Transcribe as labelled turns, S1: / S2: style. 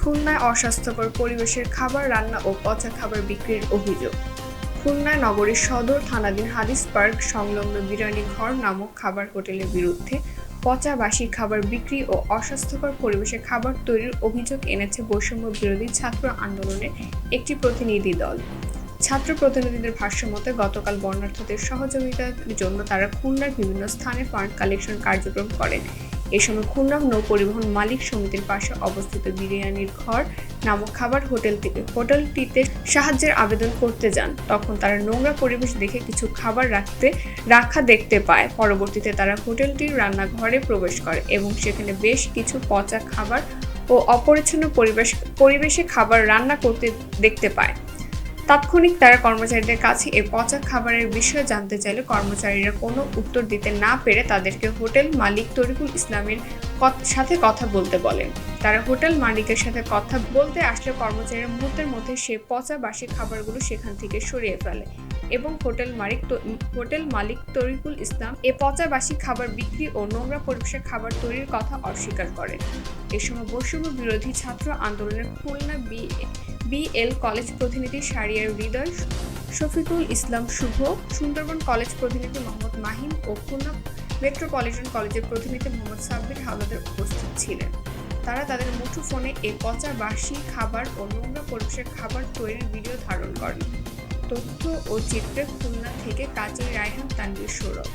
S1: খুলনায় অস্বাস্থ্যকর পরিবেশের খাবার, রান্না ও পচা খাবার বিক্রির অভিযোগ। খুলনায় নগরীর সদর থানাধীন হাদিস পার্ক সংলগ্ন বিরিয়ানি ঘর নামক খাবার হোটেলের বিরুদ্ধে পচা বাসি খাবার বিক্রি ও অস্বাস্থ্যকর পরিবেশে খাবার তৈরির অভিযোগ এনেছে বৈষম্য বিরোধী ছাত্র আন্দোলনের একটি প্রতিনিধি দল। ছাত্র প্রতিনিধিদের ভাষ্য মতে গতকাল বর্ণার্থীদের সহযোগিতার জন্য তারা খুলনার বিভিন্ন স্থানে ফান্ড কালেকশন কার্যক্রম করেন। এ সময় খুলনা নৌ পরিবহন মালিক সমিতির পাশে অবস্থিত বিরিয়ানির ঘর নামক খাবার হোটেল থেকে হোটেলটিতে সাহায্যের আবেদন করতে যান। তখন তারা নোংরা পরিবেশ দেখে কিছু খাবার রাখতে, রাখা দেখতে পায়। পরবর্তীতে তারা হোটেলটির রান্নাঘরে প্রবেশ করে এবং সেখানে বেশ কিছু পচা খাবার ও অপরিচ্ছন্ন পরিবেশ পরিবেশে খাবার রান্না করতে দেখতে পায়। তাৎক্ষণিক তারা কর্মচারীদের কাছে এই পচা খাবারের বিষয়ে জানতে চাইলে কর্মচারীরা কোনো উত্তর দিতে না পেরে তাদেরকে হোটেল মালিক তরিকুল ইসলামের সাথে কথা বলতে বলেন। তারা হোটেল মালিকের সাথে কথা বলতে আসলে কর্মচারীরা মুহূর্তের মধ্যে সেই পচা বাসি খাবারগুলো সেখান থেকে সরিয়ে ফেলে এবং হোটেল মালিক হোটেল মালিক তরিকুল ইসলাম এ পচা বাসি খাবার বিক্রি ও নোংরা পরিবেশে খাবার তৈরির কথা অস্বীকার করেন। এ সময় বৈষম্য বিরোধী ছাত্র আন্দোলনের খুলনা বি বিএল কলেজ প্রতিনিধি শারিয়ার হৃদয়, শফিকুল ইসলাম শুভ, সুন্দরবন কলেজ প্রতিনিধি মোহাম্মদ মাহিম ও খুলনা মেট্রোপলিটন কলেজের প্রতিনিধি মোহাম্মদ সাব্বির হাওলাদার উপস্থিত ছিলেন। তারা তাদের মুঠোফোনে এই পচা বাসি খাবার ও নোংরা পরিবেশের খাবার তৈরির ভিডিও ধারণ করেন। তথ্য ও চিত্রে খুলনা থেকে কাজী রায়হান তানভীর সৌরভ।